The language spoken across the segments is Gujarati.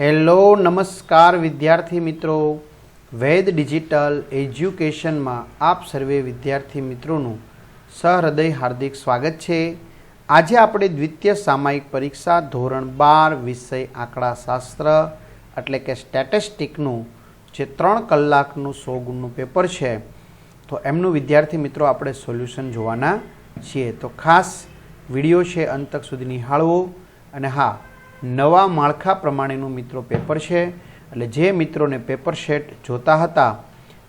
હેલો, નમસ્કાર વિદ્યાર્થી મિત્રો. વેદ ડિજિટલ એજ્યુકેશનમાં આપ સર્વે વિદ્યાર્થી મિત્રોનું સહૃદય હાર્દિક સ્વાગત છે. આજે આપણે દ્વિતીય સામાયિક પરીક્ષા ધોરણ બાર વિષય આંકડાશાસ્ત્ર, એટલે કે સ્ટેટિસ્ટિકનું જે ત્રણ કલાકનું સો ગુણનું પેપર છે, તો એમનું વિદ્યાર્થી મિત્રો આપણે સોલ્યુશન જોવાના છીએ. તો ખાસ વીડિયો છે અંત સુધી નિહાળવો. અને હા નવા માળખા પ્રમાણેનું મિત્રો પેપર છે. એટલે જે મિત્રોને પેપર સેટ જોતા હતા,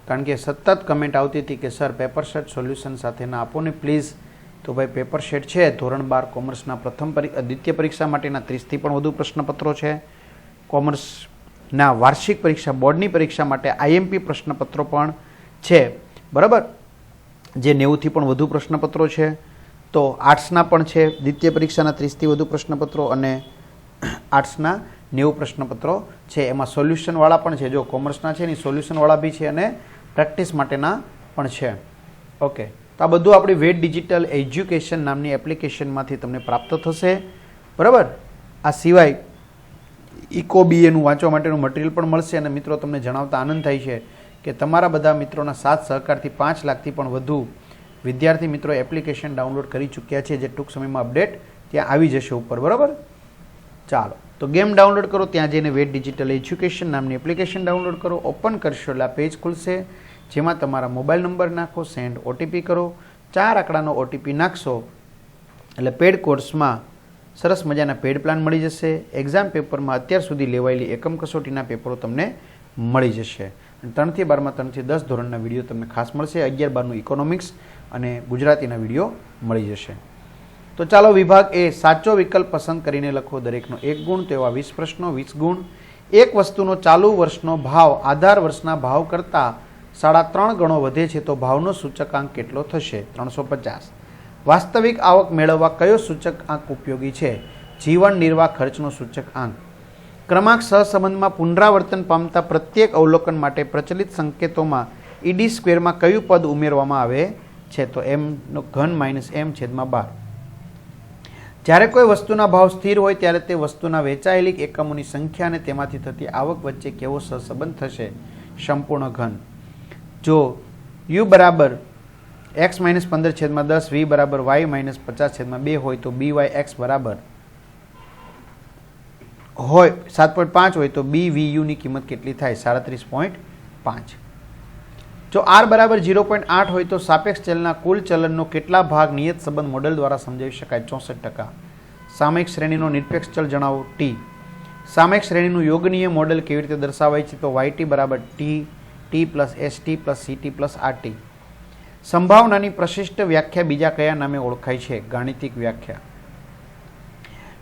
કારણ કે સતત કમેન્ટ આવતી હતી કે સર પેપર સેટ સોલ્યુશન સાથેના આપો ને પ્લીઝ તો ભાઈ પેપર સેટ છે. ધોરણ બાર કોમર્સના પ્રથમ પરી દ્વિતીય પરીક્ષા માટેના ત્રીસથી પણ વધુ પ્રશ્નપત્રો છે. કોમર્સના વાર્ષિક પરીક્ષા, બોર્ડની પરીક્ષા માટે આઈએમપી પ્રશ્નપત્રો પણ છે. બરાબર? જે નેવુંથી પણ વધુ પ્રશ્નપત્રો છે. તો આર્ટ્સના પણ છે. દ્વિતીય પરીક્ષાના ત્રીસથી વધુ પ્રશ્નપત્રો અને આર્ટ્સના નેવું પ્રશ્નપત્રો છે. એમાં સોલ્યુશનવાળા પણ છે. જો કોમર્સના છે એની સોલ્યુશનવાળા બી છે અને પ્રેક્ટિસ માટેના પણ છે. ઓકે. તો આ બધું આપણી વેટ ડિજિટલ એજ્યુકેશન નામની એપ્લિકેશનમાંથી તમને પ્રાપ્ત થશે. બરાબર? આ સિવાય ઇકો બીએનું વાંચવા માટેનું મટીરિયલ પણ મળશે અને મિત્રો તમને જણાવતા આનંદ થાય છે કે તમારા બધા મિત્રોના સાથ સહકારથી પાંચ લાખથી પણ વધુ વિદ્યાર્થી મિત્રો એપ્લિકેશન ડાઉનલોડ કરી ચૂક્યા છે. જે ટૂંક સમયમાં અપડેટ ત્યાં આવી જશે ઉપર. બરાબર? ચાલો. તો ગેમ ડાઉનલોડ કરો, ત્યાં જઈને વેટ ડિજિટલ એજ્યુકેશન નામની એપ્લિકેશન ડાઉનલોડ કરો, ઓપન કરશો એટલે આ પેજ ખુલશે, જેમાં તમારા મોબાઈલ નંબર નાખો, સેન્ડ ઓટીપી કરો, ચાર આંકડાનો ઓટીપી નાખશો, એટલે પેડ કોર્સમાં સરસ મજાના પેડ પ્લાન મળી જશે. એક્ઝામ પેપરમાં અત્યાર સુધી લેવાયેલી એકમ કસોટીના પેપરો તમને મળી જશે. અને ત્રણથી બારમાં, ત્રણથી દસ ધોરણના વીડિયો તમને ખાસ મળશે. અગિયાર બારનું ઇકોનોમિક્સ અને ગુજરાતીના વીડિયો મળી જશે. તો ચાલો વિભાગ એ સાચો વિકલ્પ પસંદ કરીને લખો દરેકનો એક ગુણ તેવા વીસ પ્રશ્નો, વીસ ગુણ. એક વસ્તુનો ચાલુ વર્ષનો ભાવ, આધાર વર્ષના ભાવ કરતાં સાડા ત્રણ ગણો વધે છે તો ભાવનો સૂચકાંક કેટલો થશે? ત્રણસો પચાસ. વાસ્તવિક આવક મેળવવા કયો સૂચક આંક ઉપયોગી છે? જીવન નિર્વાહ ખર્ચનો સૂચક આંક ક્રમાંક સહસંબંધમાં પુનરાવર્તન પામતા પ્રત્યેક અવલોકન માટે પ્રચલિત સંકેતોમાં ઈડી સ્ક્વેરમાં કયું પદ ઉમેરવામાં આવે છે? તો એમનો ઘન માઇનસ એમ છેદમાં બાર. જ્યારે કોઈ વસ્તુના ભાવ સ્થિર હોય ત્યારે તે વસ્તુના વેચાયેલી એકમોની સંખ્યા અને તેમાંથી થતી આવક વચ્ચે કેવો સહસંબંધ થશે? સંપૂર્ણ ઘન. જો યુ બરાબર એક્સ માઇનસ પંદર છેદમાં દસ વી બરાબર વાય માઇનસ પચાસ છેદમાં બે હોય તો બી વાય એક્સ બરાબર હોય, સાત પોઈન્ટ પાંચ હોય તો બી વી યુની કિંમત કેટલી થાય? સાડત્રીસ પોઈન્ટ પાંચ. જો આર બરાબર ઝીરો પોઈન્ટ આઠ હોય તો સાપેક્ષ ચલના કુલ ચલનનો કેટલા ભાગ નિયત સંબંધ મોડેલ દ્વારા સમજાવી શકાય? ચોસઠ ટકા. સામયિક શ્રેણીનો નિરપેક્ષ ચલ જણાવો ટી સામયિક શ્રેણીનું યોગનીય મોડેલ કેવી રીતે દર્શાવાય છે? તો વાય ટી બરાબર T T plus S T plus C T plus R T સંભાવનાની પ્રશિષ્ટ વ્યાખ્યા બીજા કયા નામે ઓળખાય છે? ગાણિતિક વ્યાખ્યા.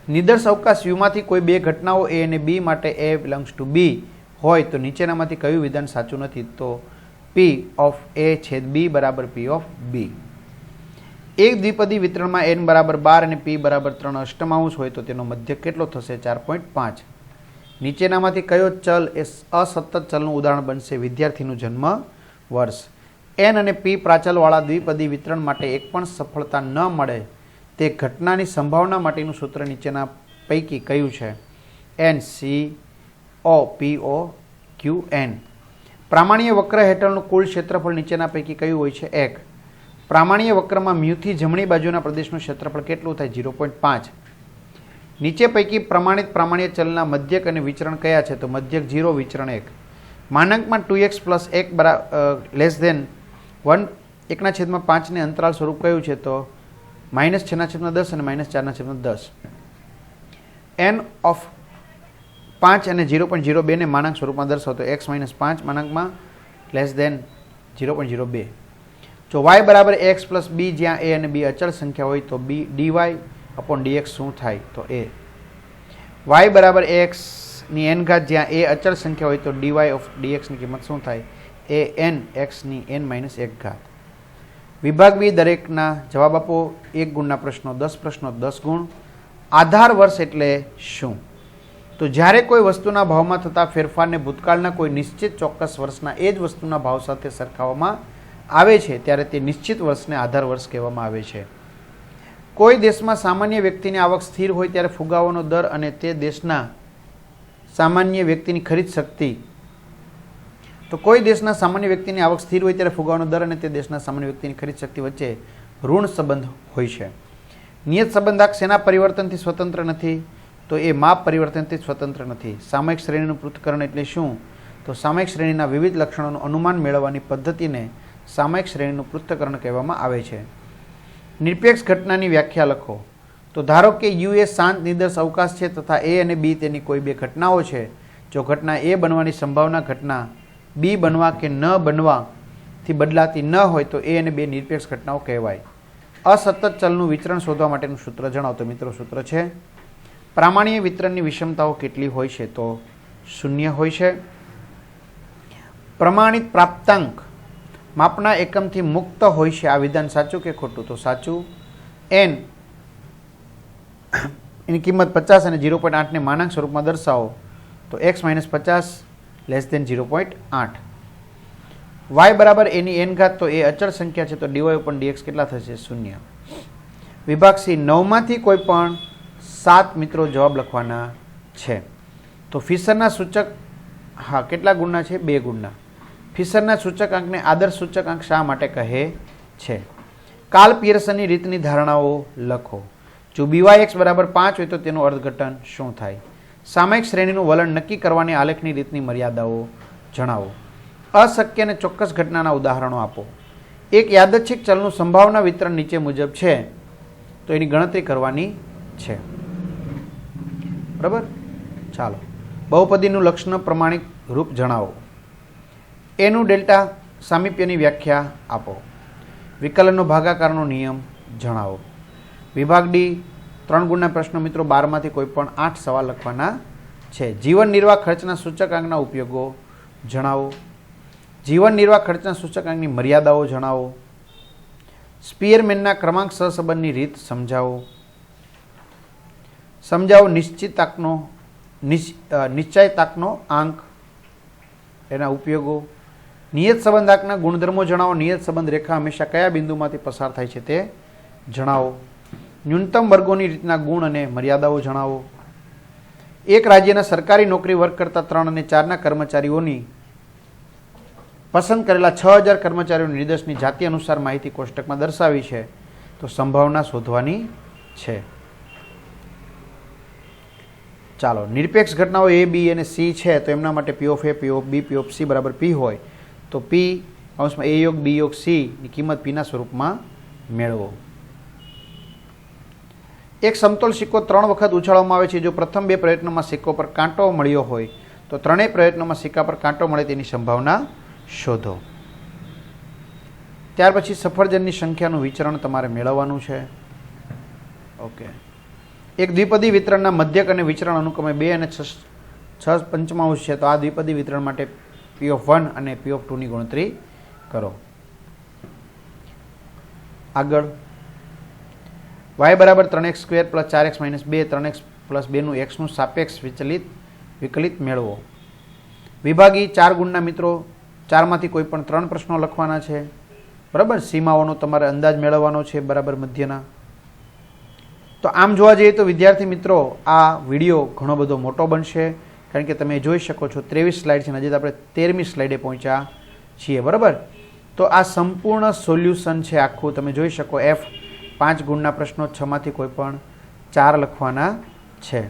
નિદર્શ અવકાશ યુમાંથી કોઈ બે ઘટનાઓ એ અને બી માટે એ બિલોંગ્સ ટુ બી હોય તો નીચેનામાંથી કયું વિધાન સાચું નથી? તો પી ઓફ એ છેદ બી બરાબર પી ઓફ બી એક દ્વિપદી વિતરણમાં એન બરાબર બાર અને પી બરાબર ત્રણ અષ્ટમાંશ હોય તો તેનો મધ્ય કેટલો થશે? ચાર પોઈન્ટ પાંચ. નીચેનામાંથી કયો ચલ એ અસતત ચલનું ઉદાહરણ બનશે વિદ્યાર્થીનું જન્મ વર્ષ? એન અને પી પ્રાચલવાળા દ્વિપદી વિતરણ માટે એક પણ સફળતા ન મળે તે ઘટનાની સંભાવના માટેનું સૂત્ર નીચેના પૈકી કયું છે? N C O P O Q N પ્રામાણ્ય વક્ર હેઠળનું કુલ ક્ષેત્રફળ નીચેના પૈકી કયું હોય છે? એક. પ્રામાણ્ય વક્રમાં મ્યુથી જમણી બાજુના પ્રદેશનું ક્ષેત્રફળ કેટલું થાય? ઝીરો પોઈન્ટ પાંચ. નીચે પૈકી પ્રમાણિત પ્રામાણ્ય ચલના મધ્યક અને વિચરણ કયા છે? તો મધ્યક ઝીરો, વિચરણ એક. માનકમાં ટુ એક્સ પ્લસ એક બરા લેસ દેન વન એકના છેદમાં પાંચને અંતરાલ સ્વરૂપ કયું છે? તો માઇનસ છના છેદમાં દસ અને માઇનસ ચારના છેદમાં દસ. એન ઓફ પાંચ અને ઝીરો પોઈન્ટ ઝીરો બેને માનાંક સ્વરૂપમાં દર્શાવતો એક્સ માઇનસ પાંચ માનાંકમાં less than zero point zero બે. જો વાય બરાબર એક્સ પ્લસ બી જ્યાં એ અને બી અચળ સંખ્યા હોય તો બી ડીવાય અપોન ડીએક્સ શું થાય? તો એ વાય બરાબર એક્સની એન ઘાત જ્યાં એ અચળ સંખ્યા હોય તો ડીવાય ઓફ ડીએક્સની કિંમત શું થાય? એ એન એક્સની એન માઇનસ એક ઘાત. વિભાગ બી દરેકના જવાબ આપો. એક ગુણના પ્રશ્નો દસ પ્રશ્નો દસ ગુણ. આધાર વર્ષ એટલે શું? તો જ્યારે કોઈ વસ્તુના ભાવમાં થતા ફેરફારને ભૂતકાળના કોઈ નિશ્ચિત ચોક્કસ વર્ષના એ જ વસ્તુના ભાવ સાથે સરખાવવામાં આવે છે, ત્યારે તે નિશ્ચિત વર્ષને આધાર વર્ષ કહેવામાં આવે છે. કોઈ દેશમાં સામાન્ય વ્યક્તિની આવક સ્થિર હોય ત્યારે ફુગાવાનો દર અને તે દેશના સામાન્ય વ્યક્તિની ખરીદ શક્તિ. તો કોઈ દેશના સામાન્ય વ્યક્તિની આવક સ્થિર હોય ત્યારે ફુગાવાનો દર અને તે દેશના સામાન્ય વ્યક્તિની ખરીદ શક્તિ વચ્ચે ઋણ સંબંધ હોય છે. નિયત સંબંધાક શેના પરિવર્તનથી સ્વતંત્ર નથી. તો એ માપ પરિવર્તનથી સ્વતંત્ર નથી. સામયિક શ્રેણીનું પૃથ્થકરણ એટલે શું? તો સામયિક શ્રેણીના વિવિધ લક્ષણોનું અનુમાન મેળવવાની પદ્ધતિને સામયિક શ્રેણીનું પૃથ્થકરણ કહેવામાં આવે છે. નિરપેક્ષ ઘટનાની વ્યાખ્યા લખો. તો ધારો કે યુ એ શાંત નિર્દર્શ અવકાશ છે તથા એ અને બી તેની કોઈ બે ઘટનાઓ છે. જો ઘટના એ બનવાની સંભાવના ઘટના બી બનવા કે ન બનવાથી બદલાતી ન હોય તો એ અને બે નિરપેક્ષ ઘટનાઓ કહેવાય. અસતત ચલનું વિતરણ શોધવા માટેનું સૂત્ર જણાવતો મિત્રો સૂત્ર છે પ્રામાણ્ય વિતરણની વિષમતાઓ કેટલી હોય છે તો શૂન્ય હોય છે. પ્રમાણિત પ્રાપ્તાંક માપના એકમથી મુક્ત હોય છે. આ વિધાન સાચું કે ખોટું? તો સાચું. એન એની કિંમત પચાસ અને ઝીરો પોઈન્ટ આઠને માનાંક સ્વરૂપમાં દર્શાવો. તો એક્સ માઇનસ પચાસ લેસ દેન ઝીરો પોઈન્ટ આઠ. વાય બરાબર એની એન ઘાત તો એ અચળ સંખ્યા છે. તો ડીવાય ઉપર ડીએક્સ કેટલા થશે? શૂન્ય. વિભાગ સી નવમાંથી કોઈ પણ સાત મિત્રો જવાબ લખવાના છે. તો ફિશરના સૂચક, હા, કેટલા ગુણના છે? બે ગુણના. ફિશરના સૂચકાંકને આદર્શ સૂચકાંક શા માટે કહે છે? કાલ પિયર્સનની રીતની ધારણાઓ લખો. જો બીવાય એક્સ બરાબર પાંચ હોય તો તેનું અર્થઘટન શું થાય? સામાયિક શ્રેણીનું વલણ નક્કી કરવાની આલેખની રીતની મર્યાદાઓ જણાવો. અશક્ય અને ચોક્કસ ઘટનાના ઉદાહરણો આપો. એક યાદચ્છિક ચલનું સંભાવના વિતરણ નીચે મુજબ છે. તો એની ગણતરી કરવાની છે. બરાબર? ચાલો. બહુપદીનું લક્ષણ પ્રમાણિક રૂપ જણાવો. એનું ડેલ્ટા સામીપ્યની વ્યાખ્યા આપો. વિકલનનો ભાગાકારનો નિયમ જણાવો. વિભાગ ડી ત્રણ ગુણના પ્રશ્નો મિત્રો બારમાંથી કોઈ પણ આઠ સવાલ લખવાના છે. જીવન નિર્વાહ ખર્ચના સૂચકાંકના ઉપયોગો જણાવો. જીવન નિર્વાહ ખર્ચના સૂચકાંકની મર્યાદાઓ જણાવો. સ્પિયરમેનના ક્રમાંક સહસંબંધની રીત સમજાવો. સમજાવો નિશ્ચિતાંકનો નિશ્ચયતાંકનો આંક. એના ઉપયોગો. નિયત સંબંધાંકના ગુણધર્મો જણાવો. નિયત સંબંધ રેખા હંમેશા કયા બિંદુમાંથી પસાર થાય છે તે જણાવો. ન્યૂનતમ વર્ગોની રીતના ગુણ અને મર્યાદાઓ જણાવો. એક રાજ્યના સરકારી નોકરી વર્ગ કરતા ત્રણ અને ચારના કર્મચારીઓની પસંદ કરેલા છ હજાર કર્મચારીઓની નિર્દેશની જાતિ અનુસાર માહિતી કોષ્ટકમાં દર્શાવી છે. તો સંભાવના શોધવાની છે. ચાલો, નિરપેક્ષ ઘટનાઓ એ બી અને સી છે, તો એમના માટે P of A P of B P of C બરાબર પી હોય, તો પી અંશમાં એ યોગ બી યોગ સીની કિંમત પીના સ્વરૂપમાં મેળવો. એક સમતોલ સિક્કો ત્રણ વખત ઉછાળવામાં આવે છે. જો પ્રથમ બે પ્રયત્નોમાં સિક્કો પર કાંટો મળ્યો હોય, તો ત્રણેય પ્રયત્નોમાં સિક્કા પર કાંટો મળે તેની સંભાવના શોધો. ત્યાર પછી સફરજનની સંખ્યાનું વિચરણ તમારે મેળવવાનું છે. ઓકે. એક દ્વિપદી વિતરણના મધ્યક અને વિચરણ અનુક્રમે બે અને છ છ પંચમાંશ છે. તો આ દ્વિપદી વિતરણ માટે પી ઓફ વન અને પી ઓફ ટુની ગણતરી કરો. આગળ. વાય બરાબર ત્રણ એક્સ સ્ક્વેર પ્લસ ચાર એક્સ માઇનસ બે ત્રણ એક્સ પ્લસ બેનું એક્સનું સાપેક્ષ વિચલિત, વિકલિત મેળવો. વિભાગી ચાર ગુણના મિત્રો, ચારમાંથી કોઈ પણ ત્રણ પ્રશ્નો લખવાના છે. બરાબર? સીમાઓનો તમારે અંદાજ મેળવવાનો છે. બરાબર મધ્યના. તો આમ જોવા જઈએ તો વિદ્યાર્થી મિત્રો, આ વીડિયો ઘણો બધો મોટો બનશે, કારણ કે તમે જોઈ શકો છો ત્રેવીસ સ્લાઇડ છે અને હજી આપણે તેરમી સ્લાઇડે પહોંચ્યા છીએ, બરાબર? તો આ સંપૂર્ણ સોલ્યુશન છે આખું. તમે જોઈ શકો એફ પાંચ ગુણના પ્રશ્નો, છમાંથી કોઈ પણ ચાર લખવાના છે.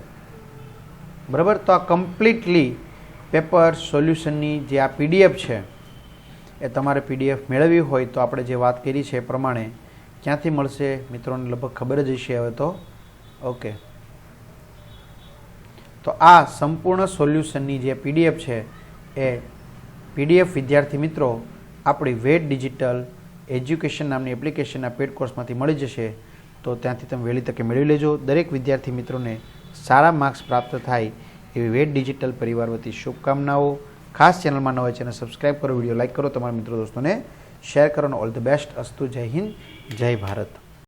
બરાબર? તો આ કમ્પ્લીટલી પેપર સોલ્યુશનની જે આ પીડીએફ છે, એ તમારે પીડીએફ મેળવવી હોય તો આપણે જે વાત કરી છે એ પ્રમાણે ક્યાંથી મળશે મિત્રોને લગભગ ખબર જ હશે હવે તો? ઓકે તો આ સંપૂર્ણ સોલ્યુશનની જે પીડીએફ છે, એ પીડીએફ વિદ્યાર્થી મિત્રો આપણી વેટ ડિજિટલ એજ્યુકેશન નામની એપ્લિકેશનના પેડ કોર્સમાંથી મળી જશે. તો ત્યાંથી તમે વહેલી તકે મેળવી લેજો. દરેક વિદ્યાર્થી મિત્રોને સારા માર્ક્સ પ્રાપ્ત થાય એવી વેટ ડિજિટલ પરિવાર વતી શુભકામનાઓ. ખાસ ચેનલમાં ન હોય ચેનલ સબસ્ક્રાઈબ કરો, વીડિયો લાઇક કરો, તમારા મિત્રો દોસ્તોને શેર કરો ઓલ ધ બેસ્ટ. અસ્તુ જય હિન્દ. જય ભારત.